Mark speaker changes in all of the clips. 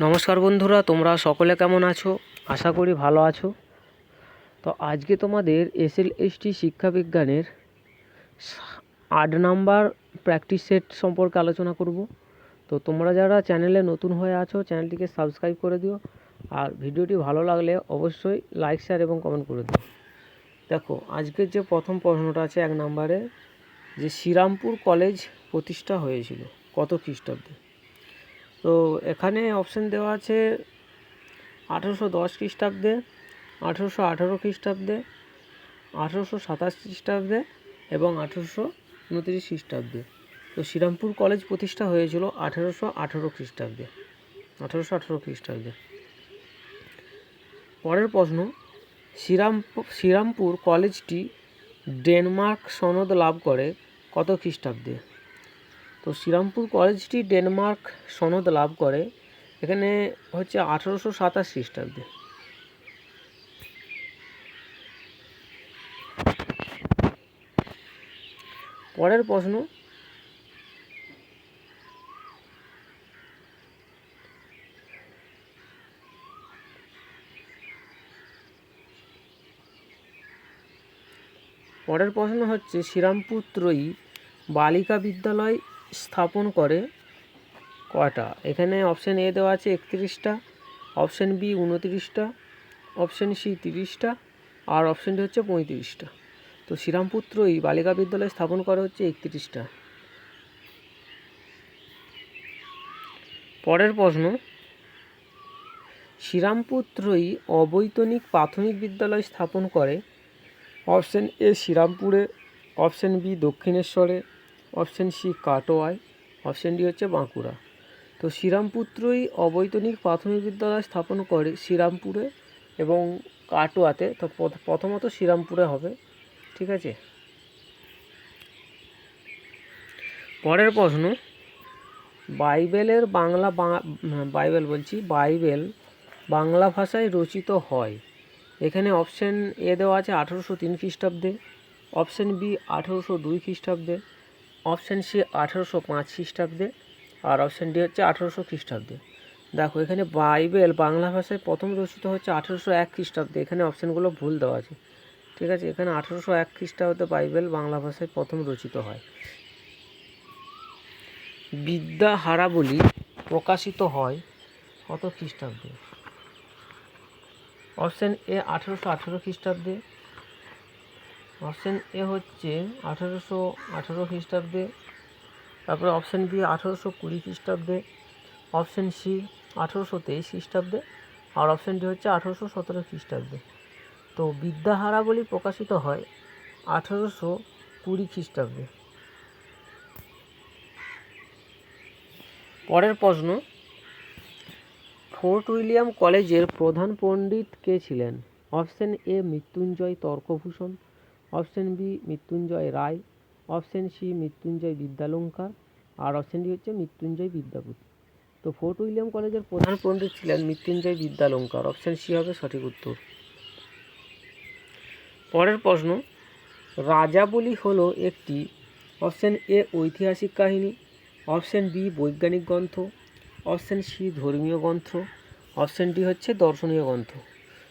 Speaker 1: নমস্কার বন্ধুরা, তোমরা সকলে কেমন আছো? আশা করি ভালো আছো। তো আজকে তোমাদের এসএল এসটি শিক্ষা বিজ্ঞানের সা- আট নাম্বার প্র্যাকটিস সেট সম্পর্কে আলোচনা করব। তো তোমরা যারা চ্যানেলে নতুন হয়ে আছো চ্যানেলটিকে সাবস্ক্রাইব করে দিও। আর ভিডিওটি ভালো লাগলে অবশ্যই লাইক শেয়ার এবং কমেন্ট করে দিও। দেখো আজকের যে প্রথম প্রশ্নটা আছে এক নম্বরে, যে শ্রীরামপুর কলেজ প্রতিষ্ঠা হয়েছিল, কত খ্রিস্টাব্দে? তো এখানে অপশন দেওয়া আছে আঠেরোশো দশ খ্রিস্টাব্দে, আঠেরোশো আঠারো খ্রিস্টাব্দে, আঠেরোশো সাতাশ খ্রিস্টাব্দে এবং আঠেরোশো উনত্রিশ খ্রিস্টাব্দে। তো শ্রীরামপুর কলেজ প্রতিষ্ঠা হয়েছিল আঠেরোশো আঠারো খ্রিস্টাব্দে, আঠেরোশো আঠারো খ্রিস্টাব্দে। পরের প্রশ্ন, শ্রীরাম শ্রীরামপুর কলেজটি ডেনমার্ক সনদ লাভ করে কত খ্রিস্টাব্দে? তো শ্রীরামপুর কলেজটি ডেনমার্ক সনদ লাভ করে। এখানে হচ্ছে আঠারোশো সাতাশ খ্রিস্টাব্দে। পরের প্রশ্ন। পরের প্রশ্ন হচ্ছে, শ্রীরামপুর ত্রয়ী বালিকা বিদ্যালয় স্থাপন করে কয়টা এখানে অপশান এ দেওয়া আছে একত্রিশটা অপশান বি উনত্রিশটা অপশন সি তিরিশটা, আর অপশন ডি হচ্ছে পঁয়ত্রিশটা। তো শ্রীরামপুর ত্রয়ী বালিকা বিদ্যালয় স্থাপন করা হচ্ছে একত্রিশটা। পরের প্রশ্ন, শ্রীরামপুত্রই অবৈতনিক প্রাথমিক বিদ্যালয় স্থাপন করে। অপশান এ শ্রীরামপুরে অপশন বি দক্ষিণেশ্বরে অপশন সি কাটোয়ায়, অপশন ডি হচ্ছে বাঁকুড়া। তো শ্রীরামপুত্রই অবৈতনিক প্রাথমিক বিদ্যালয় স্থাপন করে শ্রীরামপুরে এবং কাটোয়াতে। তো প্রথ- প্রথমত শ্রীরামপুরে হবে, ঠিক আছে? পরের প্রশ্ন, বাইবেলের বাংলা বাইবেল বলছি, বাইবেল বাংলা ভাষায় রচিত হয়। এখানে অপশান এ দেওয়া আছে আঠেরোশো তিন খ্রিস্টাব্দে, অপশন বি আঠেরোশো দুই খ্রিস্টাব্দে অপশন সি আঠেরোশো পাঁচ খ্রিস্টাব্দে আর অপশন ডি হচ্ছে আঠেরোশো খ্রিস্টাব্দে। দেখো, এখানে বাইবেল, বাংলা ভাষায় প্রথম রচিত হচ্ছে আঠেরোশো এক খ্রিস্টাব্দে। এখানে অপশানগুলো ভুল দেওয়া আছে। ঠিক আছে, এখানে আঠেরোশো এক খ্রিস্টাব্দে বাইবেল, বাংলা ভাষায় প্রথম রচিত হয়। বিদ্যা হারাবলি প্রকাশিত হয় কত খ্রিস্টাব্দে? অপশন এ আঠেরোশো আঠেরো খ্রিস্টাব্দে অপশন এ হচ্ছে আঠেরোশো আঠেরো খ্রিস্টাব্দে, তারপরে অপশন বি আঠেরোশো কুড়ি খ্রিস্টাব্দে অপশন সি আঠেরোশো তেইশ খ্রিস্টাব্দে, আর অপশন ডি হচ্ছে আঠেরোশো সতেরো খ্রিস্টাব্দে। তো বিদ্যাহারা বলি প্রকাশিত হয় আঠেরোশো কুড়ি খ্রিস্টাব্দে। পরের প্রশ্ন, ফোর্ট উইলিয়াম কলেজের প্রধান পণ্ডিত কে ছিলেন? Option A Mrityunjay Tarkabhushan option B, Mrityunjay Roy. Option C, Mrityunjay Vidyalankar. R option D হচ্ছে মৃত্যুঞ্জয় বিদ্যাপতি। তো ফোর্ট উইলিয়াম কলেজের প্রধান পণ্ডিত ছিলেন মৃত্যুঞ্জয় বিদ্যালঙ্কার। অপশন সি হবে সঠিক উত্তর। পরের প্রশ্ন রাজাবলি হলো একটি। অপশন এ, ঐতিহাসিক কাহিনী। অপশন বি, বৈজ্ঞানিক গ্রন্থ। অপশন সি, ধর্মীয় গ্রন্থ। অপশন ডি হচ্ছে দর্শনীয় গ্রন্থ।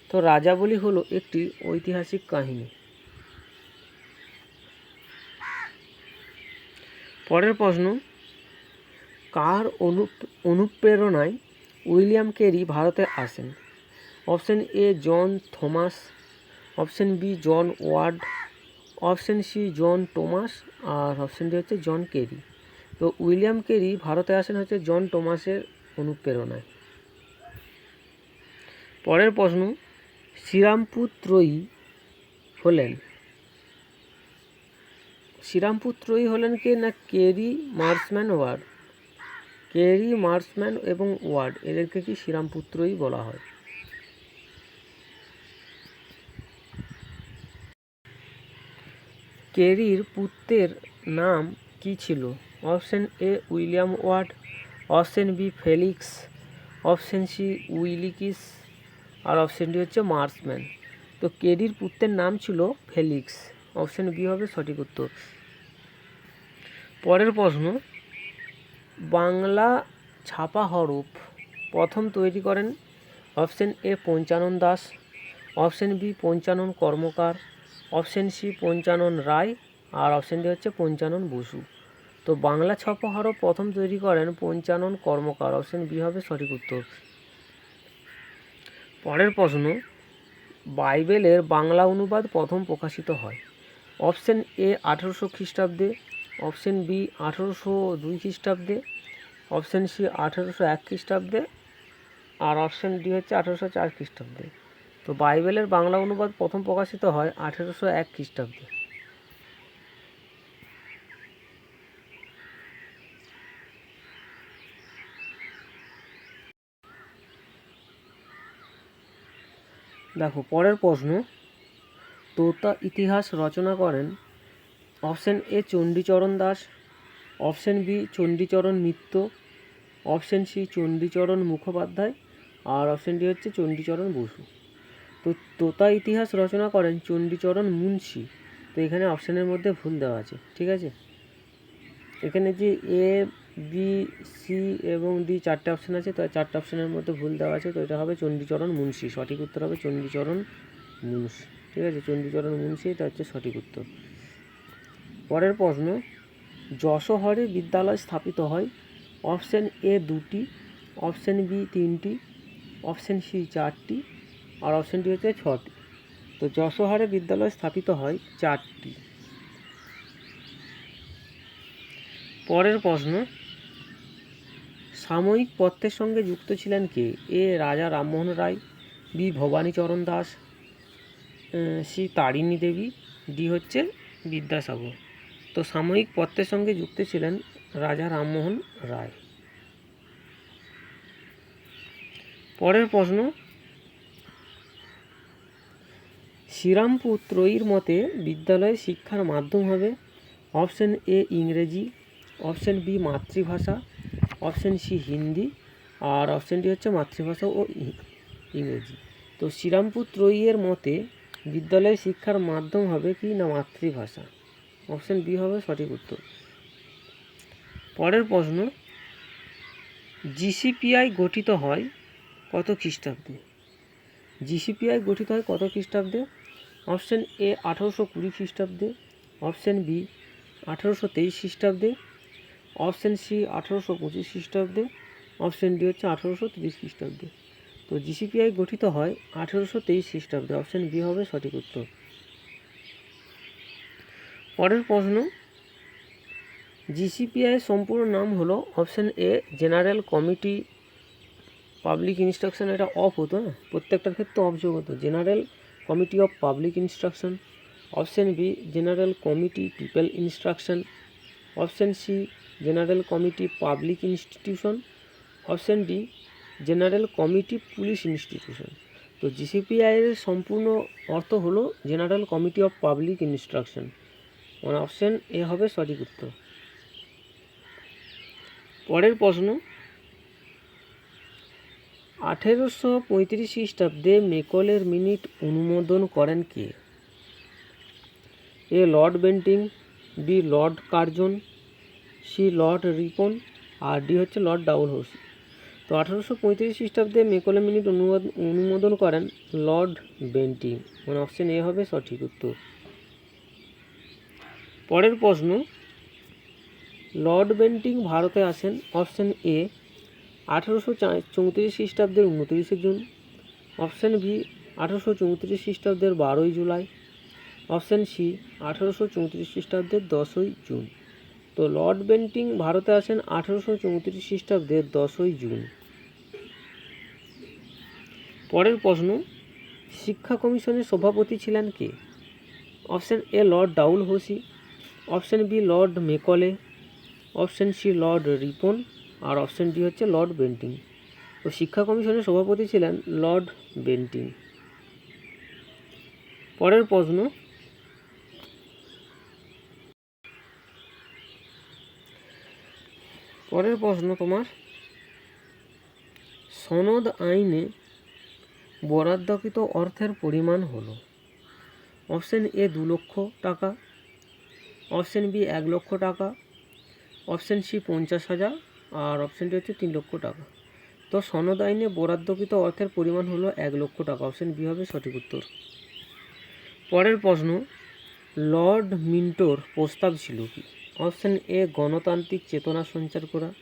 Speaker 1: তো রাজাবলি হলো একটি ঐতিহাসিক কাহিনী। পরের প্রশ্ন, কার অনু অনুপ্রেরণায় উইলিয়াম কেরি ভারতে আসেন? Option A, John Thomas, option B, John Ward, option C, John Thomas, R option D হচ্ছে জন কেরি। তো উইলিয়াম কেরি ভারতে আসেন হচ্ছে জন টোমাসের অনুপ্রেরণায়। পরের প্রশ্ন শ্রীরামপুর ত্রয়ী হলেন শ্রীরামপুর ত্রয়ী হলেন কে না Carey Marshman Ward? Carey Marshman এবং ওয়ার্ড, এদেরকে কি শ্রীরামপুর ত্রয়ী বলা হয়? কেরির পুত্রের নাম কি ছিল? Option A, William Ward, option B, Felix, option C, উইলিকিস, আর অপশন ডি হচ্ছে মার্সম্যান। তো কেরির পুত্রের নাম ছিল ফেলিক্স। অপশন বি হবে? সঠিক উত্তর। পরের প্রশ্ন, বাংলা ছাপা হরফ প্রথম তৈরি করেন option A Panchanan Das option B Panchanan Karmakar option C Panchanan Roy, R option D হচ্ছে পঞ্চানন বসু। তো বাংলা ছাপাহারও প্রথম তৈরি করেন পঞ্চানন কর্মকার অপশন বি হবে সঠিক উত্তর। পরের প্রশ্ন, বাইবেলের বাংলা অনুবাদ প্রথম প্রকাশিত হয়। অপশন এ আঠেরোশো খ্রিস্টাব্দে, অপশান বি আঠেরোশো দুই খ্রিস্টাব্দে, অপশান সি আঠেরোশো এক খ্রিস্টাব্দে, আর অপশান ডি হচ্ছে আঠেরোশো চার খ্রিস্টাব্দে। তো বাইবেলের বাংলা অনুবাদ প্রথম প্রকাশিত হয় আঠেরোশো এক খ্রিস্টাব্দে। দেখো, পরের প্রশ্ন তোতা ইতিহাস রচনা করেন option A Chandicharan Das, option B Chandicharan Mitra option C Chandicharan Mukhopadhyay R option D হচ্ছে চণ্ডীচরণ বসু। তো তোতা ইতিহাস রচনা করেন চণ্ডীচরণ মুন্সি। তো এখানে অপশানের মধ্যে ভুল দেওয়া আছে, ঠিক আছে? এখানে যে এ, বি, সি এবং ডি চারটে অপশান আছে, তো চারটে অপশানের মধ্যে ভুল দেওয়া আছে, তো এটা হবে চণ্ডীচরণ মুন্সি। সঠিক উত্তর হবে চণ্ডীচরণ মুন্সি। ঠিক আছে? চণ্ডীচরণ মুন্সি, এটা হচ্ছে সঠিক উত্তর। পরের প্রশ্ন, যশোহরে বিদ্যালয় স্থাপিত হয়। অপশান এ দুটি, অপশান বি তিনটি, অপশান সি চারটি, আর অপশন ডি হচ্ছে ছটি। তো যশোহরে বিদ্যালয় স্থাপিত হয় চারটি। পরের প্রশ্ন, সাময়িক পত্রের সঙ্গে যুক্ত ছিলেন কে? A Raja Rammohan Roy, B Bhabanicharan Das C Tarini Devi D হচ্ছে বিদ্যাসাগর। তো সাময়িক পত্রের সঙ্গে যুক্ত ছিলেন রাজা রামমোহন রায়। পরের প্রশ্ন শ্রীরামপুর ত্রয়ীর মতে বিদ্যালয়ে শিক্ষার মাধ্যম হবে অপশন এ ইংরেজি, অপশন বি মাতৃভাষা, অপশন সি হিন্দি, আর অপশন ডি হচ্ছে মাতৃভাষা ও ইংরেজি। তো শ্রীরামপুর ত্রয়ীর মতে বিদ্যালয়ে শিক্ষার মাধ্যম হবে কি না মাতৃভাষা? অপশন বি হবে সঠিক উত্তর। পরের প্রশ্ন জিসিপিআই গঠিত হয় কত খ্রিস্টাব্দে? জিসিপিআই গঠিত হয় কত খ্রিস্টাব্দে? অপশন এ আঠারোশো কুড়ি খ্রিস্টাব্দে। অপশন বি আঠারোশো তেইশ খ্রিস্টাব্দে। অপশন সি আঠারোশো পঁচিশ খ্রিস্টাব্দে। অপশন ডি হচ্ছে আঠারোশো তিরিশ খ্রিস্টাব্দে। তো জিসিপিআই গঠিত হয় আঠেরোশো তেইশ খ্রিস্টাব্দে। অপশন বি হবে সঠিক উত্তর। পরের প্রশ্ন জিসিপিআই সম্পূর্ণ নাম হলো option A general committee public instruction এটা অফ হতো না, প্রত্যেকটার ক্ষেত্রে অফ যোগ হতো। General committee of public instruction option B general committee people instruction option C general committee public institution option D general committee police institution. তো GCPI এর সম্পূর্ণ অর্থ হলো general committee of public instruction. মানে অপশন এ হবে সঠিক উত্তর। পরের প্রশ্ন, আঠেরোশো পঁয়ত্রিশ খ্রিস্টাব্দে মেকলের মিনিট অনুমোদন করেন কে? A Lord Bentinck, B Lord Curzon, C Lord Ripon, R D হচ্ছে লর্ড ডাউল হাউসি তো আঠারোশো পঁয়ত্রিশ খ্রিস্টাব্দে মেকলে মিনিট অনুমোদন অনুমোদন করেন লর্ড বেন্টিং। মানে অপশন এ হবে সঠিক উত্তর। পরের প্রশ্ন, লর্ড বেন্টিং ভারতে আসেন অপশন এ আঠারোশো চৌত্রিশ খ্রিস্টাব্দের উনত্রিশে জুন। অপশন বি আঠারোশো চৌত্রিশ খ্রিস্টাব্দের বারোই জুলাই। অপশন সি আঠারোশো চৌত্রিশ খ্রিস্টাব্দের দশই জুন। তো লর্ড বেন্টিং ভারতে আসেন আঠারোশো চৌত্রিশ খ্রিস্টাব্দের দশই জুন। পরের প্রশ্ন, শিক্ষা কমিশনের সভাপতি ছিলেন কে? Option A, Lord Dalhousie, option B, Lord Macaulay, option C, Lord Ripon, R option D হচ্ছে লর্ড বেন্টিং। তো শিক্ষা কমিশনের সভাপতি ছিলেন লর্ড বেন্টিং। পরের প্রশ্ন পরের প্রশ্ন তোমার। সনদ আইনে বরাদ্দকৃত অর্থের পরিমাণ হলো। অপশন এ দু লক্ষ টাকা, অপশন বি এক লক্ষ টাকা, অপশন সি পঞ্চাশ হাজার, আর অপশনটি হচ্ছে তিন লক্ষ টাকা। তো সনদ আইনে বরাদ্দকৃত অর্থের পরিমাণ হলো এক লক্ষ টাকা। অপশন বি হবে সঠিক উত্তর। পরের প্রশ্ন, লর্ড মিন্টোর প্রস্তাব ছিল কি? অপশন এ, গণতান্ত্রিক চেতনা সঞ্চার করা।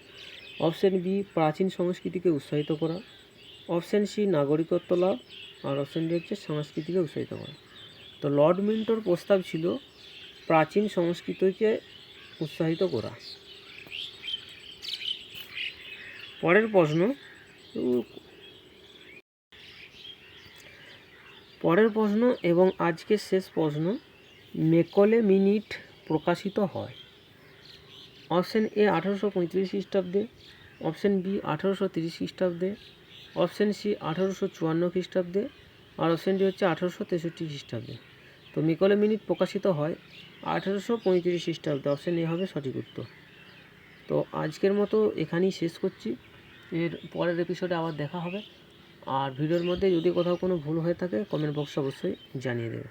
Speaker 1: অপশন বি, প্রাচীন সংস্কৃতিকে উৎসাহিত করা। অপশন সি, নাগরিকত্ব লাভ। আর অপশন ডি হচ্ছে সংস্কৃতিকে উৎসাহিত করা। তো লর্ড মিন্টোর প্রস্তাব ছিল, প্রাচীন সংস্কৃতিকে উৎসাহিত করা। পরের প্রশ্ন পরের প্রশ্ন এবং আজকের শেষ প্রশ্ন, মেকলে মিনিট প্রকাশিত হয়। অপশন এ আঠারোশো পঁয়ত্রিশ খ্রিস্টাব্দে, অপশন বি আঠারোশো তিরিশ খ্রিস্টাব্দে, অপশন সি আঠারোশো চুয়ান্ন খ্রিস্টাব্দে আর অপশন ডি হচ্ছে আঠারোশো তেষট্টি খ্রিস্টাব্দে। তো মেকলে মিনিট প্রকাশিত হয় আঠারোশো পঁয়ত্রিশ খ্রিস্টাব্দে, অপশন এ হবে সঠিক উত্তর। তো আজকের মতো এখানেই শেষ করছি। এর পরের এপিসোডে আবার দেখা হবে। আর ভিডিওর মধ্যে যদি কোথাও কোনো ভুল হয়ে থাকে কমেন্ট বক্সে অবশ্যই জানিয়ে দেবে।